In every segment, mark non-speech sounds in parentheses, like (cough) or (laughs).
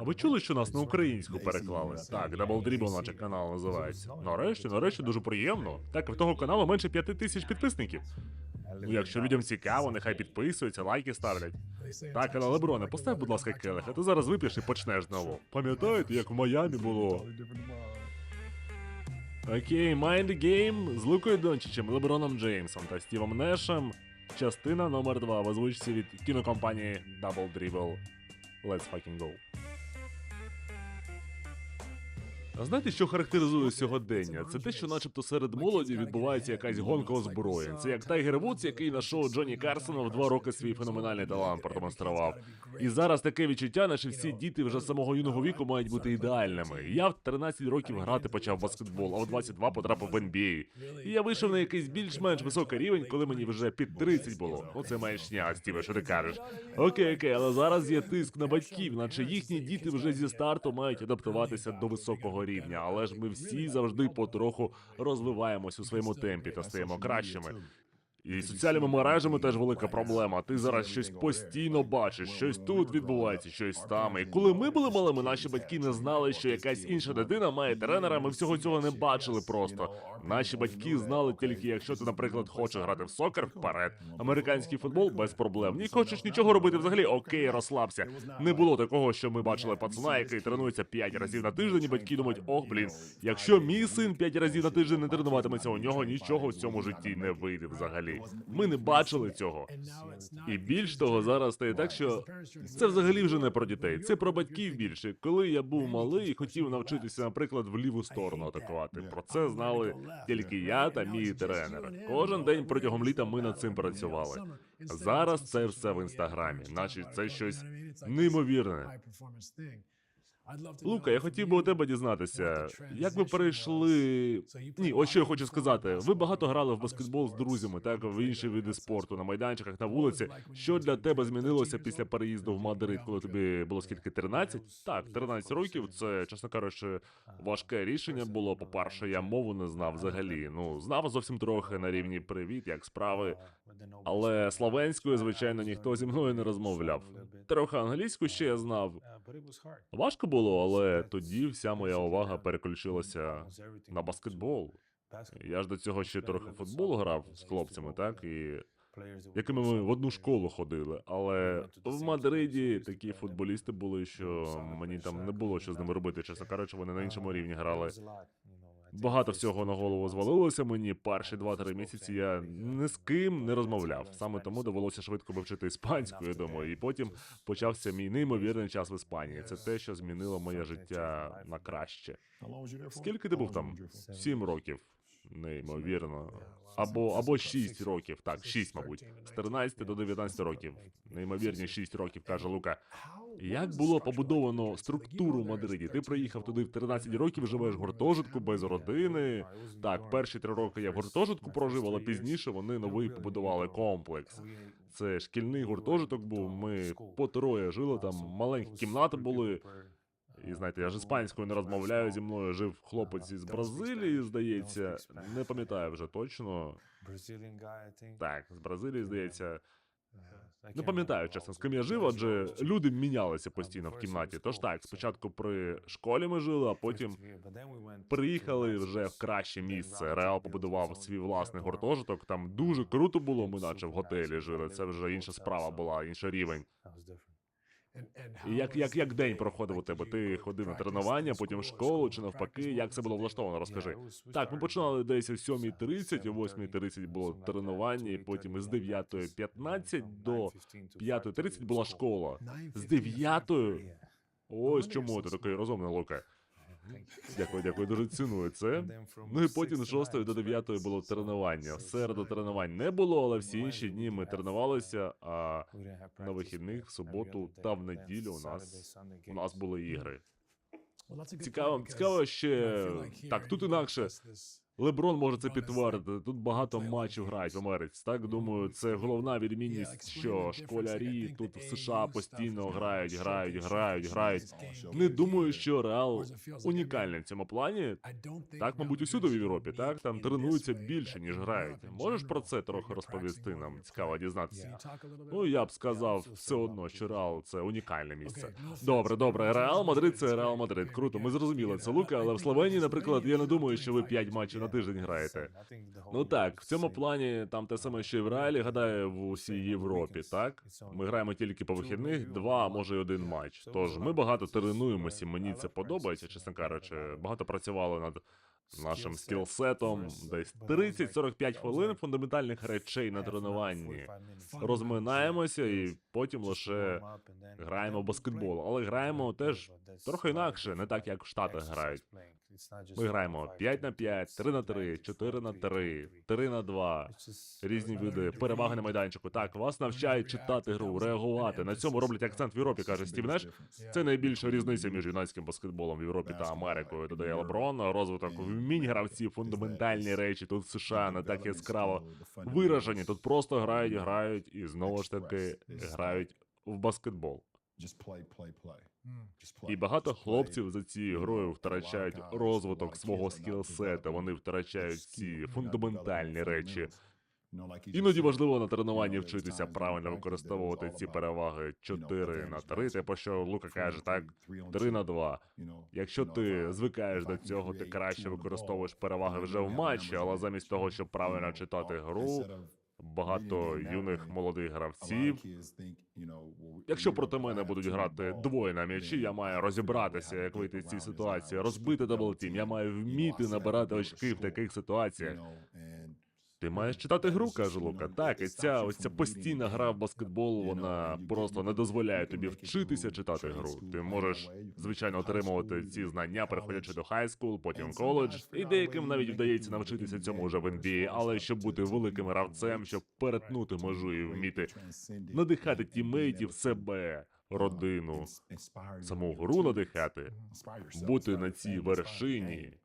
А ви чули, що нас на українську переклали? Так, Double Dribble, наче канал називається. Нарешті, нарешті, дуже приємно. Так, в того каналу менше п'яти тисяч підписників. Ну, якщо людям цікаво, нехай підписуються, лайки ставлять. Так, але Леброне, постав, будь ласка, келих, а ти зараз вип'єш і почнеш знову. Пам'ятаєте, як в Майамі було? Окей, Mind Game з Лукою Дончичем, Леброном Джеймсом та Стівом Нешем. Частина номер 2 в озвучці від кінокомпанії Double Dribble. Let's fucking go. А знаєте, що характеризує сьогодення? Це те, що начебто серед молоді відбувається якась гонка озброєнь. Це як Тайгер Вудс, який на шоу Джонні Карсона в два роки свій феноменальний талант продемонстрував. І зараз таке відчуття, наче всі діти вже з самого юного віку мають бути ідеальними. Я в 13 років грати почав баскетбол, а в 22 потрапив в NBA. І я вийшов на якийсь більш-менш високий рівень, коли мені вже під 30 було. Ну це маячня, Стіве, що ти кажеш. Окей, окей, але зараз є тиск на батьків, наче їхні діти вже зі старту мають адаптуватися до високого рівня. Але ж ми всі завжди потроху розвиваємось у своєму темпі та стаємо кращими. І соціальними мережами теж велика проблема. Ти зараз щось постійно бачиш, щось тут відбувається, щось там. І коли ми були малими, наші батьки не знали, що якась інша дитина має тренера. Ми всього цього не бачили просто. Наші батьки знали тільки, якщо ти, наприклад, хочеш грати в сокер вперед, американський футбол без проблем. Не хочеш нічого робити взагалі, окей, розслабся. Не було такого, що ми бачили пацана, який тренується 5 разів на тиждень, і батьки думають, ох, блін, якщо мій син 5 разів на тиждень не тренуватиметься, у нього нічого в цьому житті не вийде взагалі. Ми не бачили цього. І більш того, зараз стає так, що це взагалі вже не про дітей, це про батьків більше. Коли я був малий і хотів навчитися, наприклад, в ліву сторону атакувати. Про це знали тільки я та мій тренер. Кожен день протягом літа ми над цим працювали. Зараз це все в інстаграмі, наче це щось неймовірне. Лука, я хотів би у тебе дізнатися, як ви перейшли. Ні, ось що я хочу сказати. Ви багато грали в баскетбол з друзями, так в інші види спорту, на майданчиках, на вулиці. Що для тебе змінилося після переїзду в Мадрид, коли тобі було скільки 13? Так, 13 років. Це, чесно кажучи, важке рішення було. По-перше, я мову не знав взагалі. Ну, знав зовсім трохи на рівні привіт, як справи. Але словенською, звичайно, ніхто зі мною не розмовляв. Трохи англійську ще я знав. Важко було, але тоді вся моя увага переключилася на баскетбол. Я ж до цього ще трохи футбол грав з хлопцями, так і якими ми в одну школу ходили. Але в Мадриді такі футболісти були, що мені там не було що з ними робити. Чесно кажучи, вони на іншому рівні грали. Багато всього на голову звалилося мені. Перші 2-3 місяці я ні з ким не розмовляв. Саме тому довелося швидко вивчити іспанську, я думаю. І потім почався мій неймовірний час в Іспанії. Це те, що змінило моє життя на краще. Скільки ти був там? Сім років. Неймовірно. Або або 6 років, так, 6, мабуть. З 13 до 19 років. Неймовірні 6 років, каже Лука. Як було побудовано структуру в Мадриді? Ти приїхав туди в 13 років, живеш в гуртожитку без родини. Так, перші три роки я в гуртожитку прожив, але пізніше вони новий побудували комплекс. Це шкільний гуртожиток був. Ми по троє жили там, маленькі кімнати були. І знаєте, я ж іспанською не розмовляю зі мною. Жив хлопець із Бразилії, здається. Не пам'ятаю вже точно. Так, з Бразилії, здається. Не пам'ятаю, чесно, з ким я жив, адже люди мінялися постійно в кімнаті. Тож так, спочатку при школі ми жили, а потім приїхали вже в краще місце. Реал побудував свій власний гуртожиток. Там дуже круто було. Ми наче в готелі жили. Це вже інша справа була, інший рівень. І як, як, як день проходив у тебе? Ти ходив на тренування, потім в школу чи навпаки? Як це було влаштовано? Розкажи. Так, ми починали десь о 7.30, о 8.30 було тренування, і потім із 9.15 до 5.30 була школа. З 9 Ось чому ти такий розумний, Лука. Дякую, дякую, дуже ціную це. Ну і потім з 6 до 9 було тренування. В середу тренувань не було, але всі інші дні ми тренувалися. А на вихідних, в суботу та в неділю у нас у нас були ігри. Цікаво, цікаво ще так. Тут інакше Леброн може це підтвердити. Тут багато матчів грають в Америці. Так думаю, це головна відмінність, що школярі тут в США постійно грають, грають, грають, грають. Не думаю, що Реал унікальний в цьому плані. Так, мабуть, усюди в Європі, так там тренуються більше ніж грають. Можеш про це трохи розповісти? Нам цікаво дізнатися. Ну я б сказав все одно, що Реал це унікальне місце. Добре, добре. Реал Мадрид це Реал Мадрид. Круто, ми зрозуміли це Лука, але в Словенії, наприклад, я не думаю, що ви 5 матчів на тиждень граєте. Ну так, в цьому плані там те саме, що і в Реалі, гадаю, в усій Європі, так? Ми граємо тільки по вихідних, два, може й один матч. Тож ми багато тренуємося, мені це подобається, чесно кажучи. Багато працювали над нашим скілсетом. Десь 30-45 хвилин фундаментальних речей на тренуванні. Розминаємося і потім лише граємо в баскетбол. Але граємо теж трохи інакше, не так як в Штатах грають. Ми граємо 5 на 5, 3 на 3, 4 на 3, 3 на 2. Різні види переваги на майданчику. Так, вас навчають читати гру, реагувати. На цьому роблять акцент в Європі, каже Стів Неш. Це найбільша різниця між юнацьким баскетболом в Європі та Америкою. Додає Леброн. Розвиток вмінь гравців, фундаментальні речі. Тут в США не так яскраво виражені. Тут просто грають, грають і знову ж таки грають в баскетбол. І багато хлопців за цією грою втрачають розвиток свого скілсета. Вони втрачають ці фундаментальні речі. Іноді важливо на тренуванні вчитися правильно використовувати ці переваги 4 на 3, те, про що Лука каже, так 3 на 2. Якщо ти звикаєш до цього, ти краще використовуєш переваги вже в матчі, але замість того, щоб правильно читати гру, багато юних молодих гравців. Якщо проти мене будуть грати двоє на м'ячі, я маю розібратися, як вийти з цієї ситуації, розбити даблтім. Я маю вміти набирати очки в таких ситуаціях. Ти маєш читати гру, каже Лука. Так, і ця ось ця постійна гра в баскетбол, вона просто не дозволяє тобі вчитися читати гру. Ти можеш, звичайно, отримувати ці знання, переходячи до хайскул, потім коледж. І деяким навіть вдається навчитися цьому вже в NBA, але щоб бути великим гравцем, щоб перетнути межу і вміти надихати тімейтів, себе, родину, саму гру надихати, бути на цій вершині.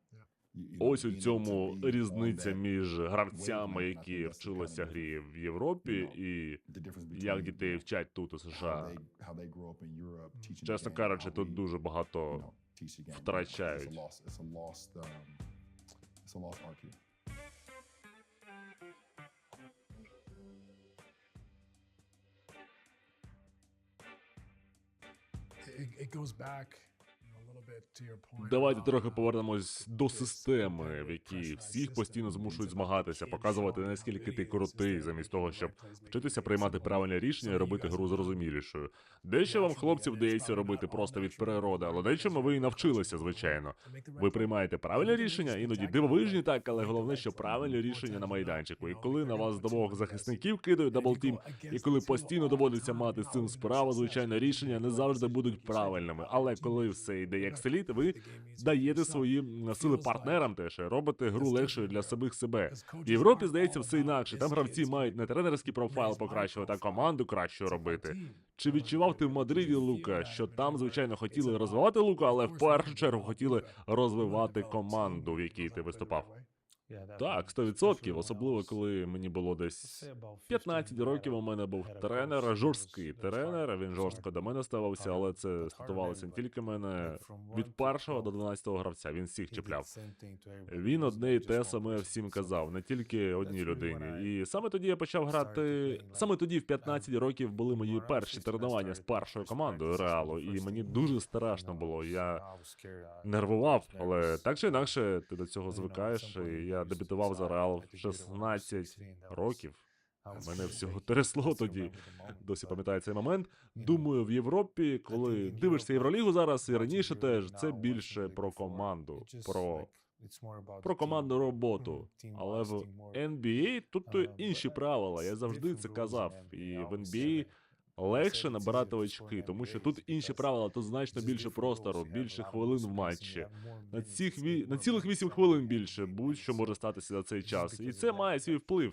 Ось у цьому різниця між гравцями, які вчилися грі в Європі, і як дітей вчать тут у США. Чесно кажучи, тут дуже багато втрачають. Давайте трохи повернемось до системи, в якій всіх постійно змушують змагатися, показувати наскільки ти крутий, замість того, щоб вчитися приймати правильне рішення і робити гру зрозумілішою. Дещо вам хлопці вдається робити просто від природи, але дечому ви і навчилися, звичайно. Ви приймаєте правильне рішення, іноді дивовижні, так, але головне, що правильне рішення на майданчику. І коли на вас двох захисників кидають даблтім, і коли постійно доводиться мати з цим справу, звичайно, рішення не завжди будуть правильними. Але коли все йде як слід, ви даєте свої сили партнерам теж робите гру легшою для самих себе. В Європі здається все інакше. Там гравці мають не тренерський профайл покращувати, а команду краще робити. Чи відчував ти в Мадриді Лука, що там, звичайно, хотіли розвивати Лука, але в першу чергу хотіли розвивати команду, в якій ти виступав? Так, 100%, особливо коли мені було десь 15 років. У мене був тренер, жорсткий тренер. Він жорстко до мене ставився, але це стосувалося не тільки мене від першого до 12-го гравця. Він всіх чіпляв. Він одне і те саме всім казав, не тільки одній людині. І саме тоді я почав грати. Саме тоді, в 15 років, були мої перші тренування з першою командою Реалу, і мені дуже страшно було. Я нервував, але так чи інакше, ти до цього звикаєш. І я дебютував за Реал в 16 років. Мене всього трясло тоді. Досі пам'ятаю цей момент. Думаю, в Європі, коли дивишся Євролігу зараз і раніше теж це більше про команду, про, про командну роботу. Але в NBA тут інші правила. Я завжди це казав. І в NBA легше набирати очки, тому що тут інші правила, тут значно більше простору, більше хвилин в матчі. На цих ві... на цілих 8 хвилин більше будь-що може статися за цей час, і це має свій вплив.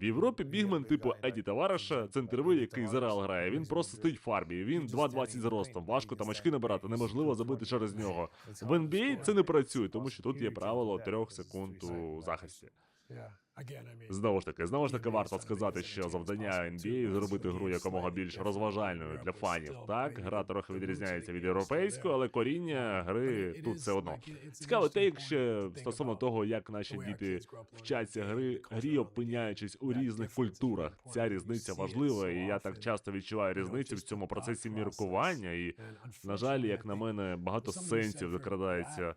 В Європі бігмен типу Еді Тавареша, центровий, який за Реал грає. Він просто стоїть в фарбі. Він 2,20 зростом. Важко там очки набирати, неможливо забити через нього. В NBA це не працює, тому що тут є правило трьох секунд у захисті. Знову ж таки, знову ж таки, варто сказати, що завдання NBA зробити гру якомога більш розважальною для фанів. Так, гра трохи відрізняється від європейської, але коріння гри тут все одно. Цікаво те, якщо стосовно того, як наші діти вчаться гри, грі опиняючись у різних культурах. Ця різниця важлива, і я так часто відчуваю різницю в цьому процесі міркування. І, на жаль, як на мене, багато сенсів закрадається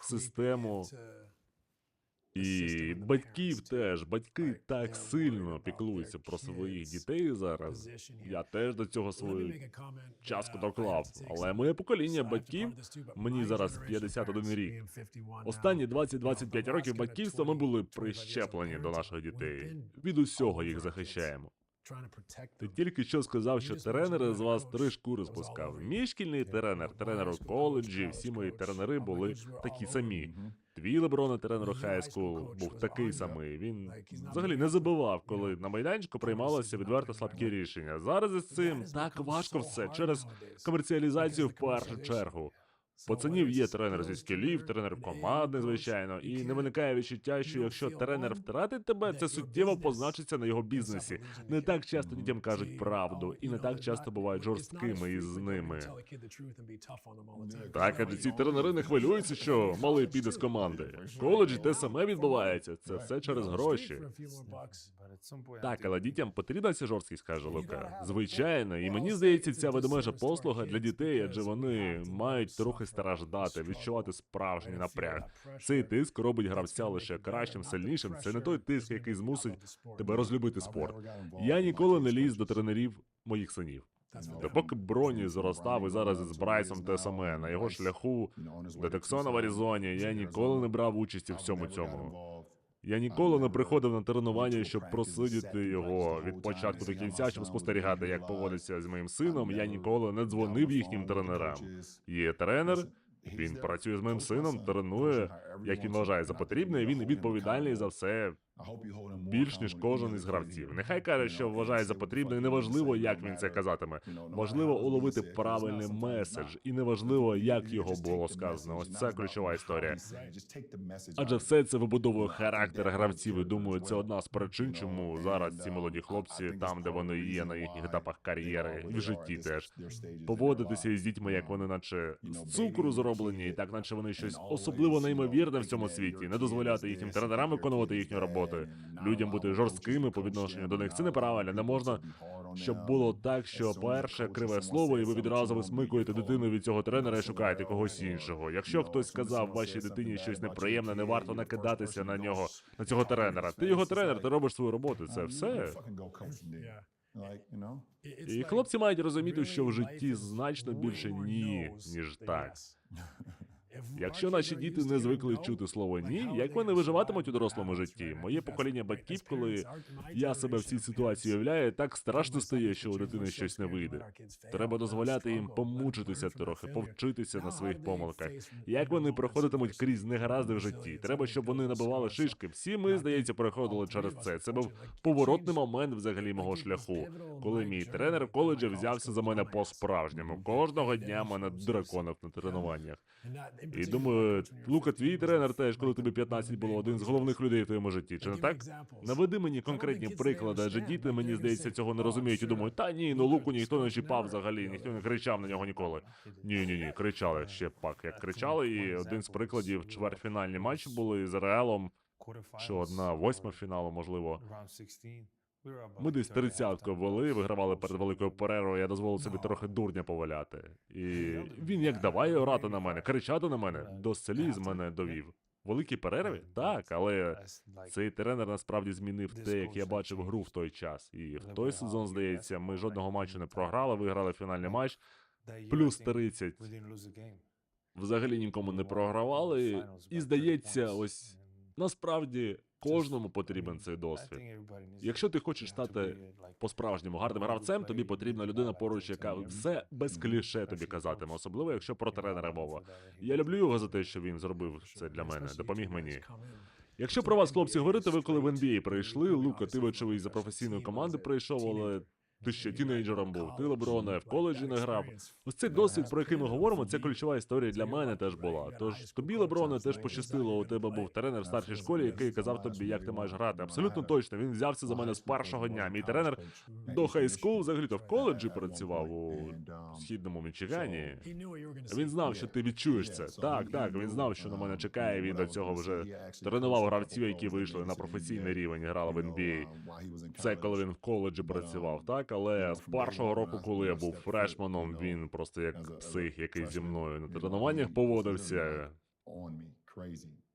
в систему. І батьків теж, батьки так сильно піклуються про своїх дітей зараз. Я теж до цього свою частку доклав. Але моє покоління батьків, мені зараз 51 рік. Останні 20-25 років батьківства ми були прищеплені до наших дітей. Від усього їх захищаємо. Ти тільки що сказав, що тренер з вас три шкури спускав. Мій шкільний тренер, тренер у коледжі, всі мої тренери були такі самі. Твій Леброн, тренер хайску, був такий самий. Він взагалі не забував, коли на майданчику приймалося відверто слабкі рішення. Зараз із цим так важко все через комерціалізацію в першу чергу. Пацанів є тренер зі скілів, тренер командний, звичайно, і не виникає відчуття, що якщо тренер втратить тебе, це суттєво позначиться на його бізнесі. Не так часто дітям кажуть правду, і не так часто бувають жорсткими із ними. Так, адже ці тренери не хвилюються, (laughs) що малий піде з команди. В коледжі те саме відбувається. Це все через гроші. Так, але дітям потрібна ця жорсткість, каже Лука. Звичайно, і мені здається, ця ведмежа послуга для дітей, адже вони мають трохи страждати, відчувати справжній напряг. Цей тиск робить гравця лише кращим, сильнішим. Це не той тиск, який змусить тебе розлюбити спорт. Я ніколи не ліз до тренерів моїх синів. Допоки Броні зростав і зараз із Брайсом те саме на його шляху до Тексона в Аризоні, я ніколи не брав участі в всьому цьому. Я ніколи не приходив на тренування, щоб просидіти його від початку до кінця, щоб спостерігати, як поводиться з моїм сином. Я ніколи не дзвонив їхнім тренерам. Є тренер, він працює з моїм сином, тренує, як він вважає за потрібне. Він відповідальний за все більш ніж кожен із гравців. Нехай каже, що вважає за потрібне, і неважливо, як він це казатиме. Важливо уловити правильний меседж, і неважливо, як його було сказано. Ось це ключова історія. Адже все це вибудовує характер гравців. І думаю, це одна з причин, чому зараз ці молоді хлопці, там де вони є на їхніх етапах кар'єри і в житті, теж поводитися із дітьми, як вони, наче з цукру зроблені, і так, наче вони щось особливо неймовірне в цьому світі, не дозволяти їхнім тренерам виконувати їхню роботу. Людям бути жорсткими по відношенню до них. Це неправильно. Не можна, щоб було так, що перше криве слово, і ви відразу висмикуєте дитину від цього тренера і шукаєте когось іншого. Якщо хтось сказав вашій дитині щось неприємне, не варто накидатися на нього, на цього тренера. Ти його тренер, ти робиш свою роботу. Це все. І хлопці мають розуміти, що в житті значно більше ні, ніж так. Якщо наші діти не звикли чути слово ні, як вони виживатимуть у дорослому житті? Моє покоління батьків, коли я себе в цій ситуації уявляю, так страшно стає, що у дитини щось не вийде. Треба дозволяти їм помучитися трохи, повчитися на своїх помилках. Як вони проходитимуть крізь негаразди в житті? Треба, щоб вони набивали шишки. Всі ми, здається, проходили через це. Це був поворотний момент взагалі мого шляху, коли мій тренер в коледжі взявся за мене по-справжньому. Кожного дня мене драконив на тренуваннях. І думаю, Лука, твій тренер теж, коли тобі 15 було один з головних людей в твоєму житті. Чи не так? Наведи мені конкретні приклади, адже діти, мені здається, цього не розуміють і думають, та ні, ну луку ніхто не чіпав взагалі, ніхто не кричав на нього ніколи. Ні, ні, ні, кричали ще пак, як кричали. І один з прикладів чвертьфінальні матчі були з Реалом, що одна восьма фіналу, можливо. Ми десь тридцятку вели, вигравали перед великою перервою. Я дозволив собі трохи дурня поваляти. І він як давай орати на мене, кричати на мене, до сліз мене довів. Великі перерви? Так, але цей тренер насправді змінив те, як я бачив гру в той час. І в той сезон, здається, ми жодного матчу не програли, виграли фінальний матч. плюс 30. Взагалі нікому не програвали. І здається, ось насправді кожному потрібен цей досвід. Якщо ти хочеш стати по-справжньому гарним гравцем, тобі потрібна людина поруч, яка все без кліше тобі казатиме, особливо якщо про тренера мова. Я люблю його за те, що він зробив це для мене, допоміг мені. Якщо про вас, хлопці, говорити, ви коли в NBA прийшли, Лука, ти вочевидь за професійної команди прийшов, але ти ще тінейджером був. Ти Леброна в коледжі не грав. Ось цей досвід, про який ми говоримо, це ключова історія для мене теж була. Тож тобі, Леброне, теж пощастило. У тебе був тренер в старшій школі, який казав тобі, як ти маєш грати. Абсолютно точно. Він взявся за мене з першого дня. Мій тренер до хайскул взагалі то в коледжі працював у східному Мічигані. Він знав, що ти відчуєш це. Так, так. Він знав, що на мене чекає. Він до цього вже тренував гравців, які вийшли на професійний рівень, грали в NBA. Це коли він в коледжі працював, так але з першого року, коли я був фрешманом, він просто як псих, який зі мною на тренуваннях поводився.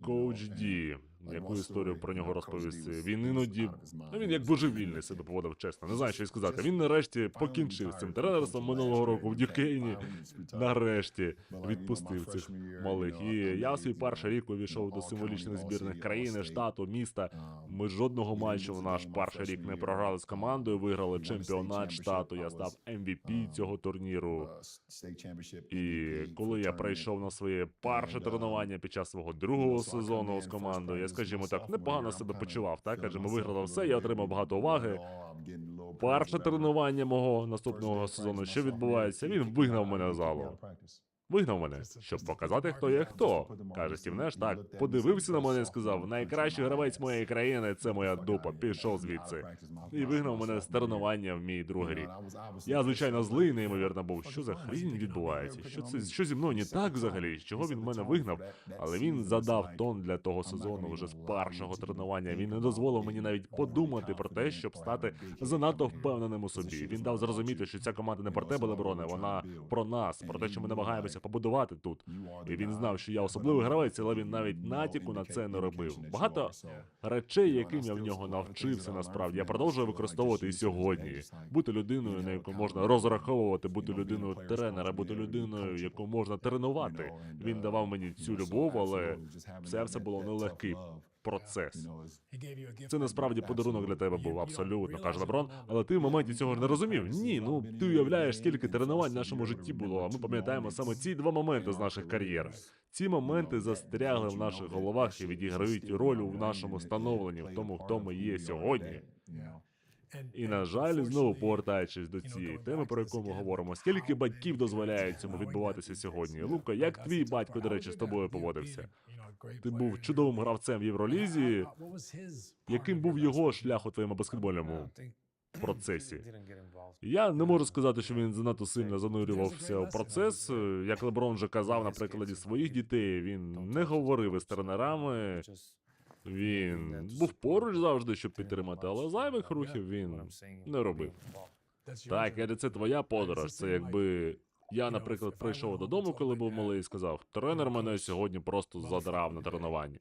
Коуч Ді, яку історію про нього розповісти. Він іноді ну він як божевільний себе поводив чесно. Не знаю, що й сказати. Він нарешті покінчив з цим тренерством минулого року в Дюкейні. Нарешті відпустив цих малих. І я свій перший рік увійшов до символічних збірних країни, штату, міста. Ми жодного матчу в наш перший рік не програли з командою. Виграли чемпіонат штату. Я став MVP цього турніру. І коли я прийшов на своє перше тренування під час свого другого сезону з командою, я скажімо так, непогано себе почував. Так адже ми виграли все, я отримав багато уваги. Перше тренування мого наступного сезону, що відбувається, він вигнав мене з залу. Вигнав мене, щоб показати, хто є хто. каже Стів Неш, так подивився на мене і сказав: найкращий гравець моєї країни це моя дупа. Пішов звідси. І вигнав мене з тренування в мій другий рік. Я звичайно злий, неймовірно був. Що за хрінь відбувається? Що це що зі мною не так взагалі? Чого він мене вигнав? Але він задав тон для того сезону вже з першого тренування. Він не дозволив мені навіть подумати про те, щоб стати занадто впевненим у собі. Він дав зрозуміти, що ця команда не про тебе, Леброне, вона про нас, про те, що ми намагаємося побудувати тут. І він знав, що я особливий гравець, але він навіть натяку на це не робив. Багато речей, яким я в нього навчився, насправді я продовжую використовувати і сьогодні. Бути людиною, на яку можна розраховувати, бути людиною тренера, бути людиною, яку можна тренувати. Він давав мені цю любов, але це все було нелегкий процес. Це насправді подарунок для тебе був абсолютно, каже Леброн. Але ти в моменті цього ж не розумів. Ні, ну ти уявляєш, скільки тренувань в нашому житті було. А ми пам'ятаємо саме ці два моменти з наших кар'єр. Ці моменти застрягли в наших головах і відіграють роль у нашому становленні, в тому, хто ми є сьогодні. І на жаль, знову повертаючись до цієї теми, про яку ми говоримо, скільки батьків дозволяють цьому відбуватися сьогодні? Лука, як твій батько, до речі, з тобою поводився? Ти був чудовим гравцем в Євролізі. Яким був його шлях у твоєму баскетбольному процесі? Я не можу сказати, що він занадто сильно занурювався в процес. Як Леброн вже казав на прикладі своїх дітей, він не говорив із тренерами. Він був поруч завжди, щоб підтримати, але зайвих рухів він не робив. Так, Еді, це твоя подорож. Це якби я, наприклад, прийшов додому, коли був малий, і сказав: тренер мене сьогодні просто задрав на тренуванні.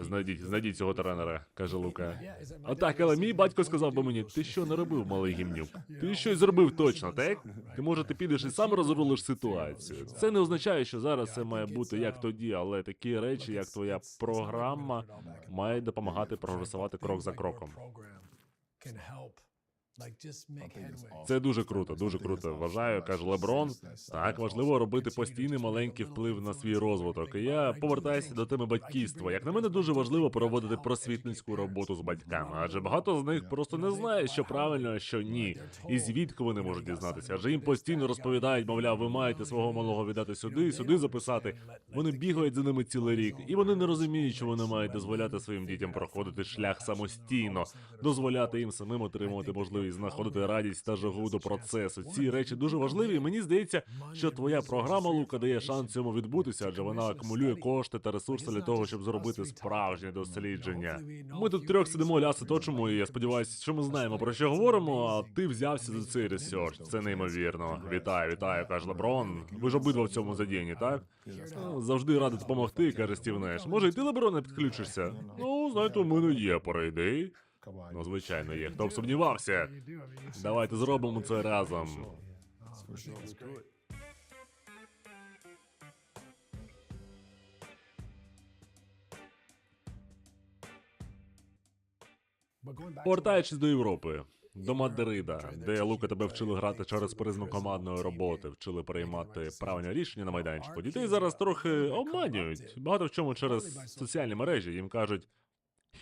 Знайдіть, знайдіть цього тренера, каже Лука. А так, але мій батько сказав би мені: ти що не робив, малий гімнюк? Ти щось зробив точно, так? Ти може ти підеш і сам розрулиш ситуацію. Це не означає, що зараз це має бути як тоді, але такі речі, як твоя програма, має допомагати прогресувати крок за кроком. Це дуже круто, дуже круто. Вважаю, каже Леброн. Так важливо робити постійний маленький вплив на свій розвиток. І я повертаюся до теми батьківства. Як на мене, дуже важливо проводити просвітницьку роботу з батьками, адже багато з них просто не знає, що правильно, а що ні. І звідки вони можуть дізнатися? Адже їм постійно розповідають, мовляв, ви маєте свого малого віддати сюди, сюди записати. Вони бігають за ними цілий рік, і вони не розуміють, що вони мають дозволяти своїм дітям проходити шлях самостійно, дозволяти їм самим отримувати можливість знаходити радість та жагу до процесу. Ці речі дуже важливі. і Мені здається, що твоя програма Лука дає шанс цьому відбутися, адже вона акумулює кошти та ресурси для того, щоб зробити справжнє дослідження. Ми тут трьох сидимо, ляси точимо, і я сподіваюся, що ми знаємо про що говоримо. А ти взявся за цей ресерч. Це неймовірно. Вітаю, вітаю, каже Леброн. Ви ж обидва в цьому задіяні, так? Завжди радий допомогти, каже Стів Неш. Може, і ти Леброн не підключишся? Ну, знаєте, у мене є пара ідей. Ну, звичайно, є. Хто б сумнівався? Давайте зробимо це разом. Повертаючись до Європи, до Мадрида, де Лука тебе вчили грати через призму командної роботи, вчили приймати правильні рішення на майданчику. Дітей зараз трохи обманюють. Багато в чому через соціальні мережі. Їм кажуть: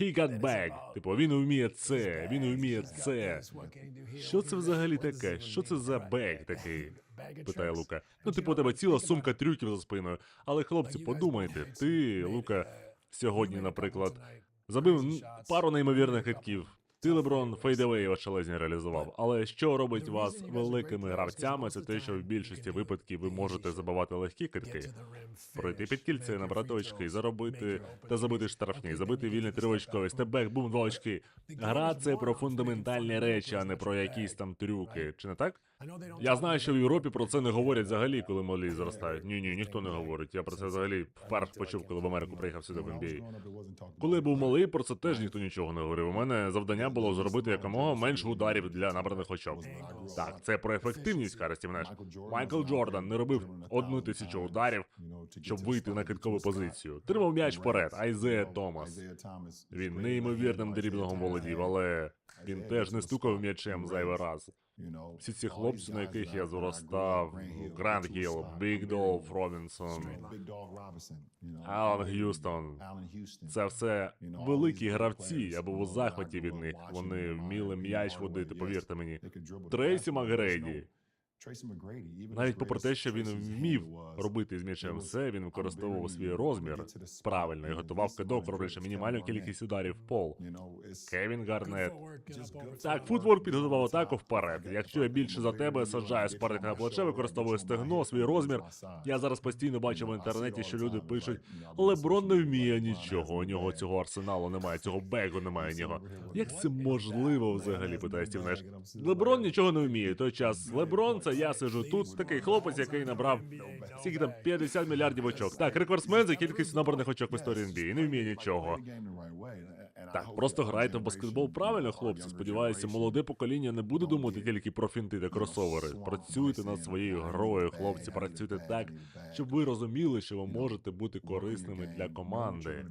He got back. Типу, він вміє це, він вміє це. Що це взагалі таке? Що це за бег такий? питає Лука. Ну, типу, у тебе ціла сумка трюків за спиною. Але, хлопці, подумайте, (laughs) ти, Лука, сьогодні, наприклад, забив пару неймовірних хитків. Ти, Леброн, фейдевеї очелезні реалізував. Але що робить вас великими гравцями, це те, що в більшості випадків ви можете забивати легкі китки, пройти під кільце, набрати очки, заробити та забити штрафні, забити вільний тривочковий, степбек, бум, два очки. Гра це про фундаментальні речі, а не про якісь там трюки. Чи не так? Я знаю, що в Європі про це не говорять взагалі, коли малі зростають. Ні, ні, ніхто не говорить. Я про це взагалі вперше почув, коли в Америку приїхав сюди в NBA. Коли я був малий, про це теж ніхто нічого не говорив. У мене завдання було зробити якомога менше ударів для набраних очок. Так, це про ефективність, каже Стів Неш. Майкл Джордан не робив одну тисячу ударів, щоб вийти на киткову позицію. Тримав м'яч вперед. Айзея Томас. Він неймовірним дрібного володів, але він теж не стукав м'ячем зайвий раз. Всі ці хлопці, на яких я зростав, Грант Гіл, Біг Долф Робінсон, Алан Г'юстон. Це все великі гравці. Я був у захваті від них. Вони вміли м'яч водити, повірте мені. Трейсі Макгрейді. Навіть попри те, що він вмів робити з м'ячем все, він використовував свій розмір правильно і готував кидок, роблячи мінімальну кількість ударів в пол. Кевін Гарнет. Так, футворк підготував атаку вперед. Якщо я більше за тебе саджаю спарник на плече, використовую стегно, свій розмір. Я зараз постійно бачу в інтернеті, що люди пишуть: Леброн не вміє нічого. У нього цього арсеналу немає, (laughs) цього бегу немає у нього. Як це можливо взагалі? питає Стів Неш. Леброн нічого не вміє. Той час Леброн це я сижу тут. Такий хлопець, який набрав скільки там 50 мільярдів очок. Так, рекордсмен за кількістю набраних очок в історії NBA. Не вміє нічого. Так, просто грайте в баскетбол правильно, хлопці. Сподіваюся, молоде покоління не буде думати тільки про фінти та кросовери. Працюйте над своєю грою, хлопці. Працюйте так, щоб ви розуміли, що ви можете бути корисними для команди.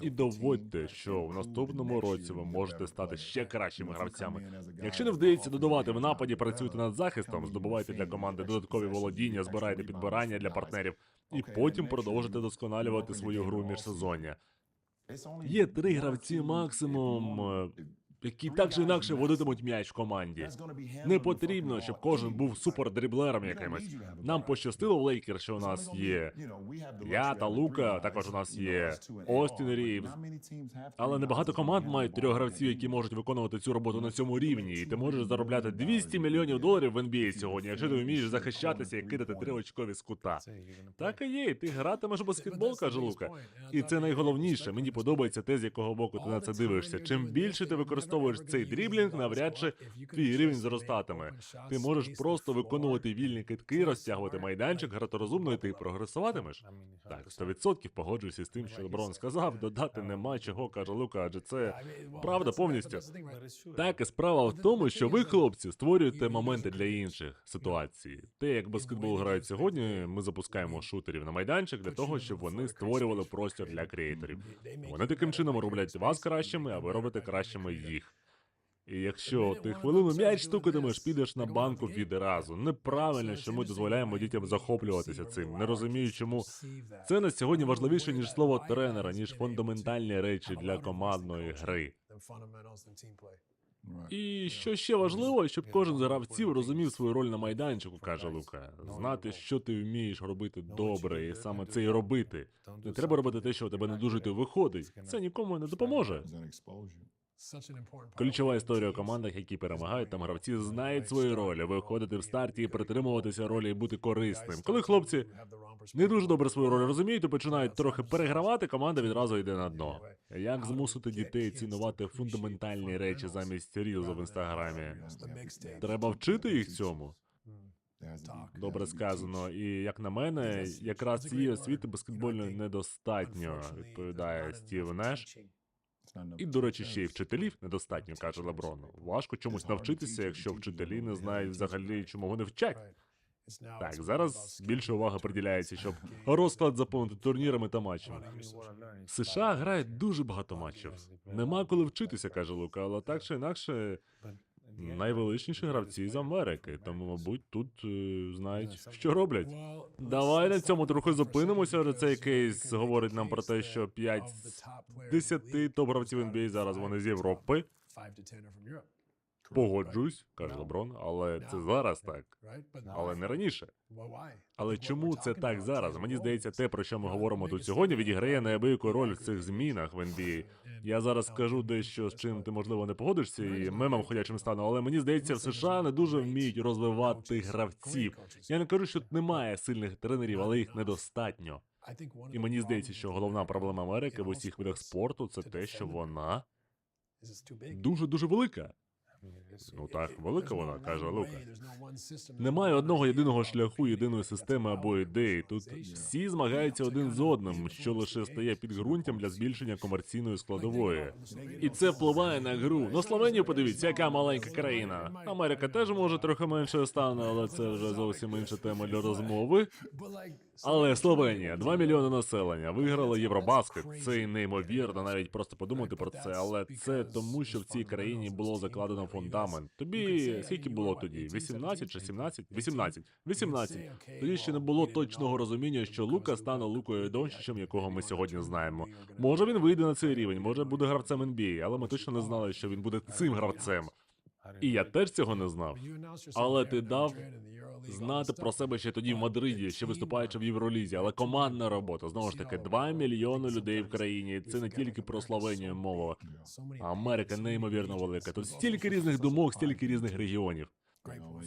І доводьте, що в наступному році ви можете стати ще кращими гравцями. Якщо не вдається додавати в нападі, працюйте над захистом, здобувайте для команди додаткові володіння, збирайте підбирання для партнерів, і потім продовжите досконалювати свою гру міжсезоння. Є три гравці максимум, які так чи інакше водитимуть м'яч в команді. Не потрібно, щоб кожен був супердриблером якимось. Нам пощастило в Лейкер, що у нас є я та Лука, також у нас є Остін Рівз. Але небагато команд мають трьох гравців, які можуть виконувати цю роботу на цьому рівні. І ти можеш заробляти 200 мільйонів доларів в NBA сьогодні, якщо ти вмієш захищатися і кидати три очкові з кута. Так і є, і ти гратимеш баскетбол, каже Лука. І це найголовніше. Мені подобається те, з якого боку ти на це дивишся. Чим більше ти використовуєш цей дріблінг, навряд чи твій рівень зростатиме. Ти можеш просто виконувати вільні китки, розтягувати майданчик, грати розумно, і ти прогресуватимеш. Так, 100% погоджуюся з тим, що Леброн сказав. Додати нема чого, каже Лука, адже це правда повністю. Так, і справа в тому, що ви, хлопці, створюєте моменти для інших ситуацій. Те, як баскетбол грають сьогодні, ми запускаємо шутерів на майданчик для того, щоб вони створювали простір для креаторів. Вони таким чином роблять вас кращими, а ви робите кращими їх. І якщо ти хвилину м'яч стукатимеш, підеш на банку відразу. Неправильно, що ми дозволяємо дітям захоплюватися цим. Не розумію, чому це на сьогодні важливіше ніж слово тренера, ніж фундаментальні речі для командної гри. І що ще важливо, щоб кожен з гравців розумів свою роль на майданчику, каже Лука. Знати, що ти вмієш робити добре, і саме це і робити. Не треба робити те, що у тебе не дуже то виходить. Це нікому не допоможе. Ключова історія у командах, які перемагають, там гравці знають свої ролі, виходити в старті і притримуватися ролі і бути корисним. Коли хлопці не дуже добре свою роль розуміють і починають трохи перегравати, команда відразу йде на дно. Як змусити дітей цінувати фундаментальні речі замість рілзу в інстаграмі? Треба вчити їх цьому. Добре сказано. І як на мене, якраз цієї освіти баскетбольної недостатньо, відповідає Стів Неш. І, до речі, ще й вчителів недостатньо, каже Леброн. Важко чомусь навчитися, якщо вчителі не знають взагалі, чому вони вчать. Так, зараз більше уваги приділяється, щоб розклад заповнити турнірами та матчами. США грають дуже багато матчів. Нема коли вчитися, каже Лука, але так чи інакше, найвеличніші гравці з Америки, тому, мабуть, тут е, знають, що роблять. Давай на цьому трохи зупинимося. Цей кейс говорить нам про те, що 5 з 10 топ-гравців NBA зараз вони з Європи. Погоджуюсь, каже Леброн, але це зараз так, але не раніше. Але чому це так зараз? Мені здається, те, про що ми говоримо тут сьогодні, відіграє неабияку роль в цих змінах в NBA. Я зараз скажу дещо, з чим ти можливо не погодишся, і мемом ходячим стану, але мені здається, в США не дуже вміють розвивати гравців. Я не кажу, що немає сильних тренерів, але їх недостатньо. І мені здається, що головна проблема Америки в усіх видах спорту це те, що вона дуже дуже велика. Ну так, велика вона, каже Лука. Немає одного єдиного шляху, єдиної системи або ідеї. Тут всі змагаються один з одним, що лише стає підґрунтям для збільшення комерційної складової. І це впливає на гру. На Словенію подивіться, яка маленька країна. Америка теж може трохи менше стане, але це вже зовсім інша тема для розмови. Але Словенія, 2 мільйони населення, виграла Євробаскет. Це неймовірно, навіть просто подумати про це. Але це тому, що в цій країні було закладено фундамент. Тобі скільки було тоді? 18 чи 17? 18. 18. Тоді ще не було точного розуміння, що Лука стане Лукою Дончичем, якого ми сьогодні знаємо. Може він вийде на цей рівень, може буде гравцем NBA, але ми точно не знали, що він буде цим гравцем. І я теж цього не знав. Але ти дав знати про себе ще тоді в Мадриді, ще виступаючи в Євролізі, але командна робота знову ж таки 2 мільйони людей в країні. Це не тільки про Словенію мова. Америка неймовірно велика. Тут стільки різних думок, стільки різних регіонів.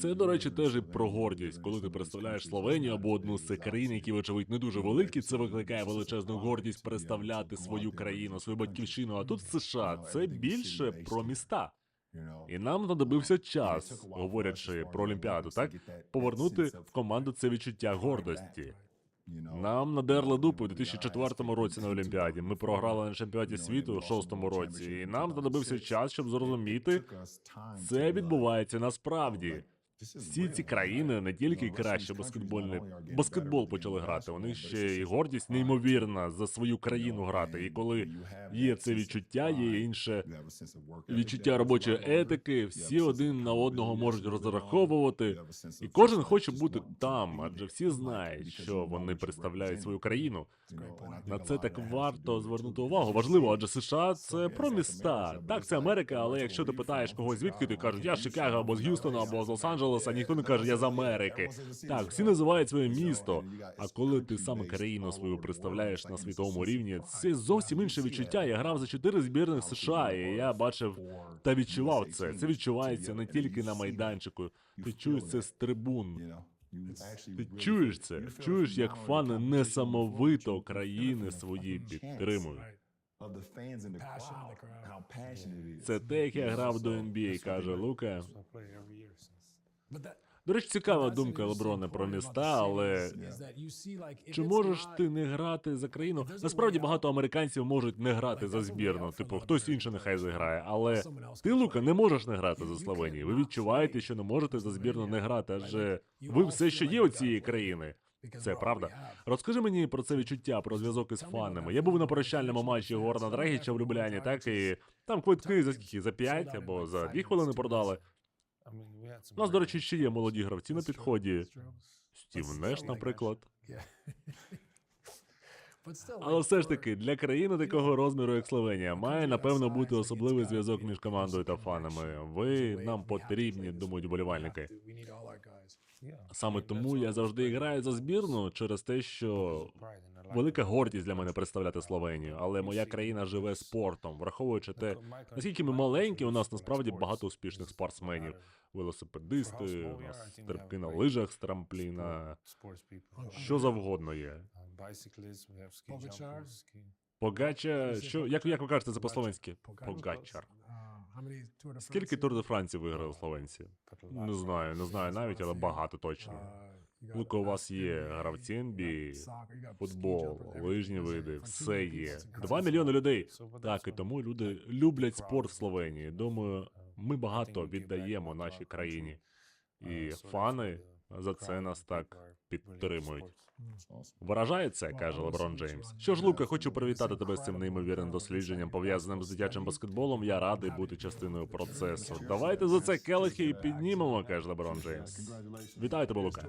Це, до речі, теж і про гордість. Коли ти представляєш Словенію або одну з цих країн, які, вочевидь, не дуже великі, це викликає величезну гордість представляти свою країну, свою батьківщину. А тут США. Це більше про міста. І нам знадобився час, говорячи про Олімпіаду, так повернути в команду це відчуття гордості. Нам надерли дупи у 2004 році на Олімпіаді. Ми програли на чемпіонаті світу у шостому році, і нам знадобився час, щоб зрозуміти, це відбувається насправді. Всі ці країни не тільки краще баскетбольний баскетбол почали грати. Них ще і гордість неймовірна за свою країну грати. І коли є це відчуття, є інше відчуття робочої етики. Всі один на одного можуть розраховувати, і кожен хоче бути там, адже всі знають, що вони представляють свою країну. На це так варто звернути увагу. Важливо, адже США це про міста. Так, це Америка, але якщо ти питаєш когось звідки, ти кажуть, я з Чикаго або з Г'юстона, або з Лос-Анджелеса, ніхто не каже, я з Америки. Так, всі називають своє місто. А коли ти саме країну свою представляєш на світовому рівні, це зовсім інше відчуття. Я грав за чотири збірних США, і я бачив та відчував це. Це відчувається не тільки на майданчику. Ти чуєш це з трибун. Ти чуєш це, чуєш, як фани несамовито країни свої підтримують. Це те, як я грав до NBA, каже Лука. До речі, цікава думка Леброна про міста, але чи можеш ти не грати за країну? Насправді багато американців можуть не грати за збірну. Типу, хтось інший нехай заграє. Але ти, Лука, не можеш не грати за Словенію. Ви відчуваєте, що не можете за збірну не грати, адже ви все, що є у цієї країни. Це правда. Розкажи мені про це відчуття, про зв'язок із фанами. Я був на прощальному матчі Горна Дрегіча в Любляні, так і там квитки за скільки за 5 або за 2 хвилини продали. У нас, до речі, ще є молоді гравці на підході. Стів Неш, наприклад. (laughs) Але все ж таки, для країни такого розміру, як Словенія, має напевно бути особливий зв'язок між командою та фанами. Ви нам потрібні, думають вболівальники. Саме тому я завжди граю за збірну через те, що велика гордість для мене представляти Словенію, але моя країна живе спортом, враховуючи те, наскільки ми маленькі, у нас насправді багато успішних спортсменів. Велосипедисти, у нас стрибки на лижах з трампліна, що завгодно є. Погача, що як, як ви кажете це по-словенськи? Погачар. Скільки Тур де Франції виграли словенці? Не знаю, не знаю навіть, але багато точно. Лука, у вас є гравці NBA, футбол, лижні види, все є. Два мільйони людей. Так, і тому люди люблять спорт в Словенії. Думаю, ми багато віддаємо нашій країні. І фани за це нас так підтримують. Вражає це, каже Леброн Джеймс. Що ж, Лука, хочу привітати тебе з цим неймовірним дослідженням, пов'язаним з дитячим баскетболом. Я радий бути частиною процесу. Давайте за це келихи і піднімемо, каже Леброн Джеймс. Вітаю тебе, Лука.